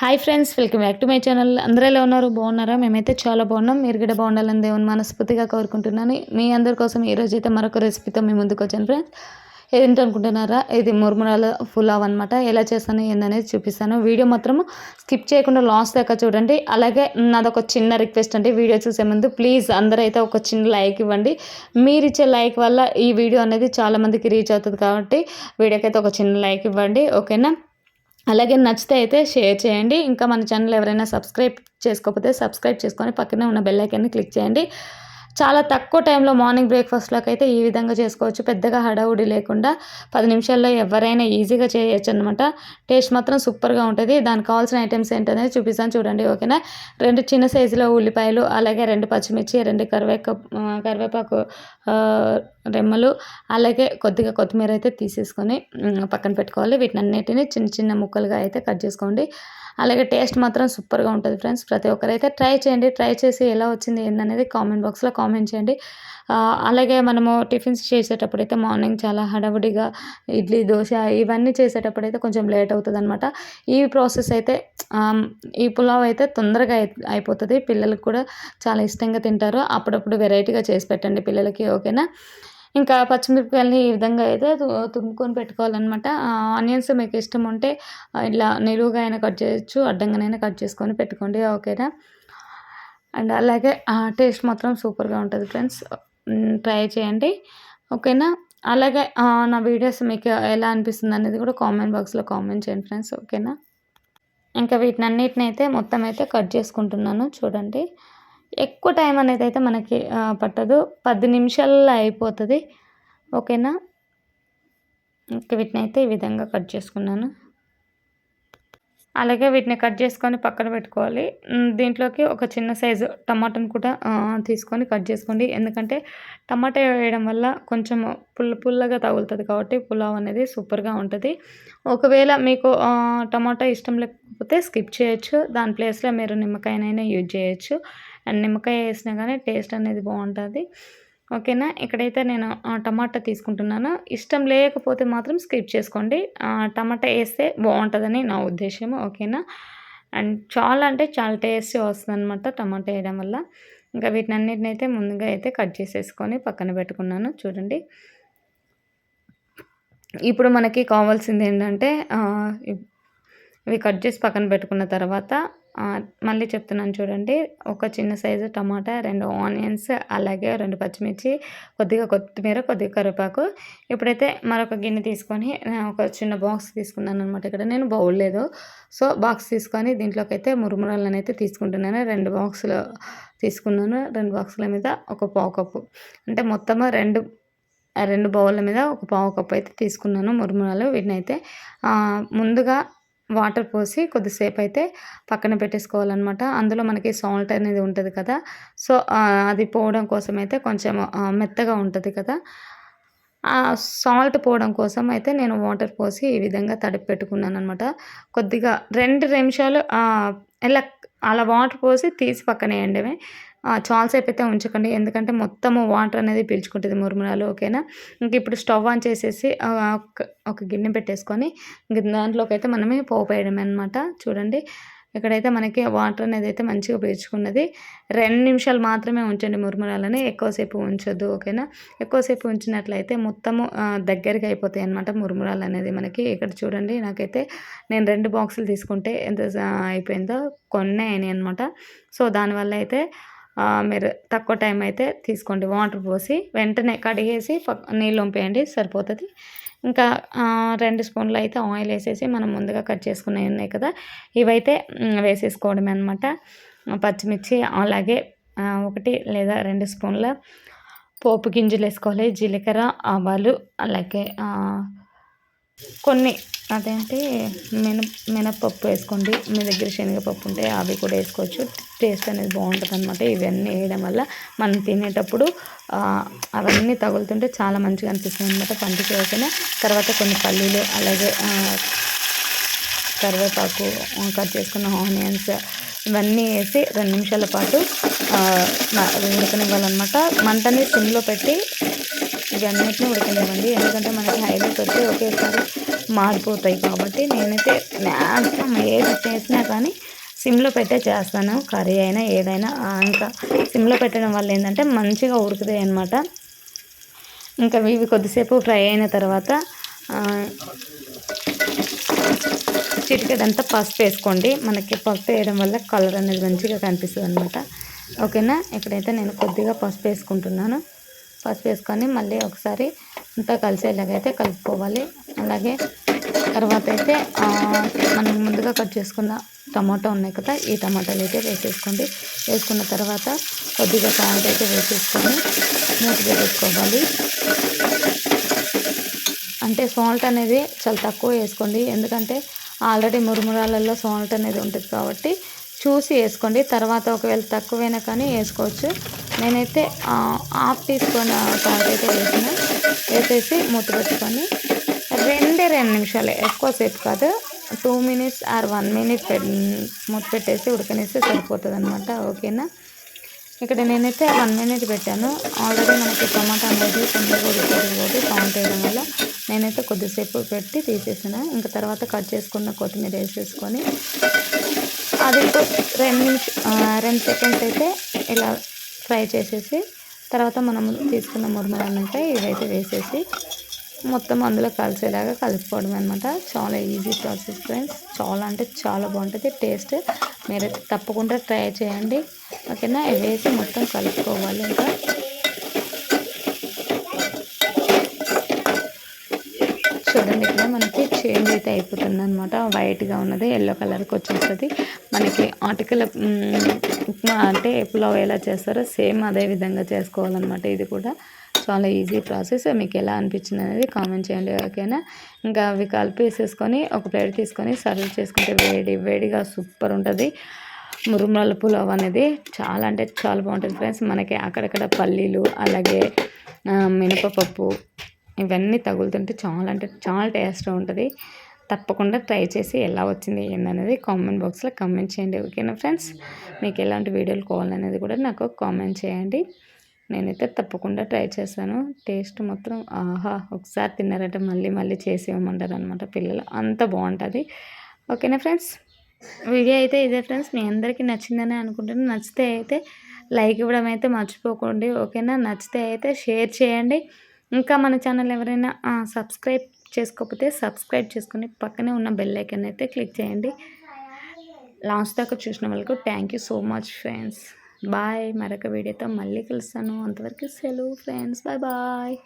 Hi friends welcome back to my channel అందరూ ఎలా ఉన్నారు? బాగున్నారా? మేమైతే చాలా బాగున్నాం. మీరు కూడా బాగుండాలని దేవుని మనస్ఫూర్తిగా కోరుకుంటున్నాను. మీ అందరి కోసం ఈరోజు అయితే మరొక రెసిపీతో మీ ముందుకు వచ్చాను ఫ్రెండ్స్ ఏంటనుకుంటున్నారా? ఇది మురుమురాల పులావ్ అనమాట ఎలా చేస్తాను ఏందనేది చూపిస్తాను. వీడియో మాత్రం స్కిప్ చేయకుండా లాస్ట్ దాకా చూడండి. అలాగే నాదొక చిన్న రిక్వెస్ట్ అంటే వీడియో చూసే ముందు ప్లీజ్ అందరూ అయితే ఒక చిన్న లైక్ ఇవ్వండి. మీరు ఇచ్చే లైక్ వల్ల ఈ వీడియో అనేది చాలామందికి రీచ్ అవుతుంది కాబట్టి వీడియోకి ఒక చిన్న లైక్ ఇవ్వండి. ఓకేనా అలాగే నచ్చితే అయితే షేర్ చేయండి. ఇంకా మన ఛానల్ ఎవరైనా సబ్స్క్రైబ్ చేసుకోకపోతే సబ్స్క్రైబ్ చేసుకొని పక్కనే ఉన్న బెల్ ఐకాన్ని క్లిక్ చేయండి. చాలా తక్కువ టైంలో మార్నింగ్ బ్రేక్ఫాస్ట్లోకి అయితే ఈ విధంగా చేసుకోవచ్చు. పెద్దగా హడావుడి లేకుండా పది నిమిషాల్లో ఎవరైనా ఈజీగా చేయొచ్చు అనమాట టేస్ట్ మాత్రం సూపర్గా ఉంటుంది. దానికి కావాల్సిన ఐటమ్స్ ఏంటనేది చూపిస్తాను చూడండి ఓకేనా? రెండు చిన్న సైజులో ఉల్లిపాయలు అలాగే రెండు పచ్చిమిర్చి రెండు కరివేక కరివేపాకు రెమ్మలు అలాగే కొద్దిగా కొత్తిమీర అయితే తీసేసుకొని పక్కన పెట్టుకోవాలి. వీటిని అన్నిటిని చిన్న చిన్న ముక్కలుగా అయితే కట్ చేసుకోండి. అలాగే టేస్ట్ మాత్రం సూపర్గా ఉంటుంది ఫ్రెండ్స్. ప్రతి ఒక్కరైతే ట్రై చేయండి. ట్రై చేసి ఎలా వచ్చింది ఏందనేది కామెంట్ బాక్స్లో కామెంట్ చేయండి. అలాగే మనము టిఫిన్స్ చేసేటప్పుడు అయితే మార్నింగ్ చాలా హడావుడిగా ఇడ్లీ దోశ ఇవన్నీ చేసేటప్పుడు అయితే కొంచెం లేట్ అవుతుంది అనమాట ఈ ప్రాసెస్ అయితే ఈ పులావ్ అయితే తొందరగా అయిపోతుంది. పిల్లలకు కూడా చాలా ఇష్టంగా తింటారు. అప్పుడప్పుడు వెరైటీగా చేసి పెట్టండి పిల్లలకి ఓకేనా? ఇంకా పచ్చిమిరపకాయలని ఈ విధంగా అయితే తురుముకొని పెట్టుకోవాలన్నమాట. ఆనియన్స్ మీకు ఇష్టం ఉంటే ఇలా నిలువుగా అయినా కట్ చేయొచ్చు అడ్డంగానైనా కట్ చేసుకొని పెట్టుకోండి ఓకేనా? అండ్ అలాగే టేస్ట్ మాత్రం సూపర్గా ఉంటుంది ఫ్రెండ్స్. ట్రై చేయండి ఓకేనా? అలాగే నా వీడియోస్ మీకు ఎలా అనిపిస్తుంది అనేది కూడా కామెంట్ బాక్స్లో కామెంట్ చేయండి ఫ్రెండ్స్ ఓకేనా? ఇంకా వీటిని అన్నిటిని అయితే మొత్తం అయితే కట్ చేసుకుంటున్నాను చూడండి. ఎక్కువ టైం అనేది అయితే మనకి పట్టదు. పది నిమిషాల్లో అయిపోతుంది. ఓకేనా? ఇంక వీటిని అయితే ఈ విధంగా కట్ చేసుకున్నాను. అలాగే వీటిని కట్ చేసుకొని పక్కన పెట్టుకోవాలి. దీంట్లోకి ఒక చిన్న సైజు టమాటాను కూడా తీసుకొని కట్ చేసుకోండి. ఎందుకంటే టమాటా వేయడం వల్ల కొంచెం పుల్ల పుల్లగా తగులుతుంది కాబట్టి పులావ్ అనేది సూపర్గా ఉంటుంది. ఒకవేళ మీకు టమాటా ఇష్టం లేకపోతే స్కిప్ చేయొచ్చు. దాని ప్లేస్లో మీరు నిమ్మకాయనైనా యూజ్ చేయొచ్చు. అండ్ నిమ్మకాయ వేసినా కానీ టేస్ట్ అనేది బాగుంటుంది. ఓకేనా? ఇక్కడైతే నేను టమాటా తీసుకుంటున్నాను. ఇష్టం లేకపోతే మాత్రం స్కిప్ చేసుకోండి. టమాటా వేస్తే బాగుంటుందని నా ఉద్దేశం ఓకేనా? అండ్ చాలా అంటే చాలా టేస్టీ వస్తుంది అనమాట టమాటా వేయడం వల్ల. ఇంకా వీటిని అన్నిటిని అయితే ముందుగా అయితే కట్ చేసేసుకొని పక్కన పెట్టుకున్నాను చూడండి. ఇప్పుడు మనకి కావాల్సింది ఏంటంటే ఇవి కట్ చేసి పక్కన పెట్టుకున్న తర్వాత మళ్ళీ చెప్తున్నాను చూడండి. ఒక చిన్న సైజు టమాటా రెండు ఆనియన్స్ అలాగే రెండు పచ్చిమిర్చి కొద్దిగా కొత్తిమీర కొద్దిగా కరివేపాకు. ఇప్పుడైతే మరొక గిన్నె తీసుకొని ఒక చిన్న బాక్స్ తీసుకున్నాను అనమాట ఇక్కడ. నేను బౌల్ లేదు. సో బాక్స్ తీసుకొని దీంట్లోకి అయితే మురుమురాలను అయితే తీసుకుంటున్నాను. రెండు బాక్సులు తీసుకున్నాను. రెండు బాక్సుల మీద ఒక పావు కప్పు. అంటే మొత్తము రెండు రెండు బౌళ్ళ మీద ఒక పావు కప్పు అయితే తీసుకున్నాను మురుమురాలు వీటిని అయితే ముందుగా వాటర్ పోసి కొద్దిసేపు అయితే పక్కన పెట్టేసుకోవాలన్నమాట. అందులో మనకి సాల్ట్ అనేది ఉంటుంది కదా. సో అది పోవడం కోసం అయితే కొంచెం మెత్తగా ఉంటుంది కదా. ఆ సాల్ట్ పోవడం కోసం అయితే నేను వాటర్ పోసి ఈ విధంగా తడిపి పెట్టుకున్నాను అనమాట కొద్దిగా రెండు నిమిషాలు ఇలా అలా వాటర్ పోసి తీసి పక్కన వేయండి చాలాసేపు అయితే ఉంచకండి. ఎందుకంటే మొత్తము వాటర్ అనేది పీల్చుకుంటుంది మురుమురాలు ఓకేనా? ఇంక ఇప్పుడు స్టవ్ ఆన్ చేసేసి ఒక గిన్నె పెట్టేసుకొని దాంట్లోకి అయితే మనమే పోపు వేయడమే అనమాట చూడండి ఇక్కడైతే మనకి వాటర్ అనేది అయితే మంచిగా పీల్చుకున్నది. రెండు నిమిషాలు మాత్రమే ఉంచండి మురుమురాలని ఎక్కువసేపు ఉంచొద్దు ఓకేనా? ఎక్కువసేపు ఉంచినట్లయితే మొత్తము దగ్గరికి అయిపోతాయి అనమాట మురుమురాలు అనేది మనకి. ఇక్కడ చూడండి నాకైతే నేను రెండు బాక్సులు తీసుకుంటే ఎంత అయిపోయిందో కొన్ని అయినాయి అనమాట సో దానివల్ల అయితే మీరు తక్కువ టైం అయితే తీసుకోండి. వాటర్ పోసి వెంటనే కడిగేసి నీళ్ళు వంపేయండి సరిపోతుంది. ఇంకా రెండు స్పూన్లు అయితే ఆయిల్ వేసేసి మనం ముందుగా కట్ చేసుకునే ఉన్నాయి కదా ఇవైతే వేసేసుకోవడమే అనమాట పచ్చిమిర్చి అలాగే ఒకటి లేదా రెండు స్పూన్ల పోపు గింజలు వేసుకోవాలి జీలకర్ర ఆవాలు అలాగే కొన్ని అదేంటి మిన మినపప్పు వేసుకోండి. మీ దగ్గర శనగపప్పు ఉంటే అవి కూడా వేసుకోవచ్చు. టేస్ట్ అనేది బాగుంటుంది అనమాట ఇవన్నీ వేయడం వల్ల మనం తినేటప్పుడు అవన్నీ తగులుతుంటే చాలా మంచిగా అనిపిస్తుంది అనమాట పంటికి వేసిన తర్వాత కొన్ని పల్లీలు అలాగే కరివేపాకు కట్ చేసుకున్న ఆనియన్స్ ఇవన్నీ వేసి రెండు నిమిషాల పాటు ఉడకనివ్వాలన్నమాట. మంటని సిమ్లో పెట్టి ఇవన్నిటిని ఉడకనివ్వండి. ఎందుకంటే మనకి హైలో వచ్చి ఒకేసారి మారిపోతాయి కాబట్టి నేనైతే మ్యాక్సిమం ఏది చేసినా కానీ సిమ్లో పెట్టే చేస్తాను. కర్రీ అయినా ఏదైనా ఇంకా సిమ్లో పెట్టడం వల్ల ఏంటంటే మంచిగా ఉడుకుతాయి అనమాట ఇంకా ఇవి కొద్దిసేపు ఫ్రై అయిన తర్వాత చిటికెడంతా పసుపు వేసుకోండి. మనకి పసుపు వేయడం వల్ల కలర్ అనేది మంచిగా కనిపిస్తుంది అనమాట ఓకేనా? ఇక్కడైతే నేను కొద్దిగా పసుపు వేసుకుంటున్నాను. పసుపు వేసుకొని మళ్ళీ ఒకసారి అంతా కలిసేలాగైతే కలుపుకోవాలి. అలాగే తర్వాత అయితే మనం ముందుగా కట్ చేసుకున్న టమాటా ఉన్నాయి కదా ఈ టమాటాలు అయితే వేసేసుకోండి. వేసుకున్న తర్వాత కొద్దిగా సాల్ట్ అయితే వేసేసుకొని మూత పెట్టేసుకోవాలి. అంటే సాల్ట్ అనేది చాలా తక్కువ వేసుకోండి. ఎందుకంటే ఆల్రెడీ మురుమురాలలో సాల్ట్ అనేది ఉంటుంది కాబట్టి చూసి వేసుకోండి. తర్వాత ఒకవేళ తక్కువైనా కానీ వేసుకోవచ్చు. నేనైతే హాఫ్ తీసుకొని సాల్ట్ అయితే వేసిన. వేసేసి మూత పెట్టుకొని రెండే రెండు నిమిషాలు ఎక్కువసేపు కాదు. Two minutes or one minute మూత పెట్టేసి ఉడకనేసి సరిపోతుంది అనమాట ఓకేనా? ఇక్కడ నేనైతే వన్ మినిట్ పెట్టాను. ఆల్రెడీ మనకి టమాటా అనేది తొందరగా ఉడిపోతుంది కాబట్టి వేయడం వల్ల నేనైతే కొద్దిసేపు పెట్టి తీసేసిన. ఇంకా తర్వాత కట్ చేసుకున్న కొత్తిమీర వేసేసుకొని అది రెండు నిమిష రెండు సెకండ్స్ అయితే ఇలా ఫ్రై చేసేసి తర్వాత మనం తీసుకున్న మురుమరాలు ఉంటాయి ఇవైతే వేసేసి మొత్తం అందులో కలిసేలాగా కలుపుకోవడం అనమాట చాలా ఈజీ ప్రాసెస్ ఫ్రెండ్స్ చాలా అంటే చాలా బాగుంటుంది. టేస్ట్ మీరు తప్పకుండా ట్రై చేయండి. ఓకేనా? వేసి మొత్తం కలుపుకోవాలి ఇంకా. చూడండి ఇక్కడ మనకి చేంజ్ అయితే అయిపోతుంది అనమాట వైట్గా ఉన్నది ఎల్లో కలర్కి వచ్చేస్తుంది. మనకి ఆర్టికల్ ఉప్మా అంటే పులావ్ ఎలా చేస్తారో సేమ్ అదే విధంగా చేసుకోవాలన్నమాట ఇది కూడా. చాలా ఈజీ ప్రాసెస్ మీకు ఎలా అనిపించింది అనేది కామెంట్ చేయండి ఓకేనా? ఇంకా అవి కలిపేసేసుకొని ఒక ప్లేట్ తీసుకొని సర్వ్ చేసుకుంటే వేడి వేడిగా సూపర్ ఉంటుంది. మురుమల పులావ్ అనేది చాలా అంటే చాలా బాగుంటుంది ఫ్రెండ్స్ మనకి అక్కడక్కడ పల్లీలు అలాగే మినపపప్పు ఇవన్నీ తగులుతుంటే చాలా అంటే చాలా టేస్ట్గా ఉంటుంది. తప్పకుండా ట్రై చేసి ఎలా వచ్చింది ఏందనేది కామెంట్ బాక్స్లో కామెంట్ చేయండి ఓకేనా ఫ్రెండ్స్? మీకు ఎలాంటి వీడియోలు కావాలనేది కూడా నాకు కామెంట్ చేయండి. నేనైతే తప్పకుండా ట్రై చేశాను టేస్ట్ మాత్రం ఆహా! ఒకసారి తిన్నారంటే మళ్ళీ మళ్ళీ చేసి ఇవ్వమంటారు అనమాట పిల్లలు. అంత బాగుంటుంది. ఓకేనా ఫ్రెండ్స్? వీడియో అయితే ఇదే ఫ్రెండ్స్. మీ అందరికీ నచ్చిందని అనుకుంటున్నాను నచ్చితే అయితే లైక్ ఇవ్వడం అయితే మర్చిపోకండి. ఓకేనా? నచ్చితే అయితే షేర్ చేయండి. ఇంకా మన ఛానల్ ఎవరైనా సబ్స్క్రైబ్ చేసుకోకపోతే సబ్స్క్రైబ్ చేసుకుని పక్కనే ఉన్న బెల్ ఐకన్ అయితే క్లిక్ చేయండి. లాస్ట్ దాకా చూసిన వాళ్ళకు thank you so much friends. Bye మరొక వీడియోతో మళ్ళీ కలుస్తాను. అంతవరకు సెలవు ఫ్రెండ్స్. Bye bye.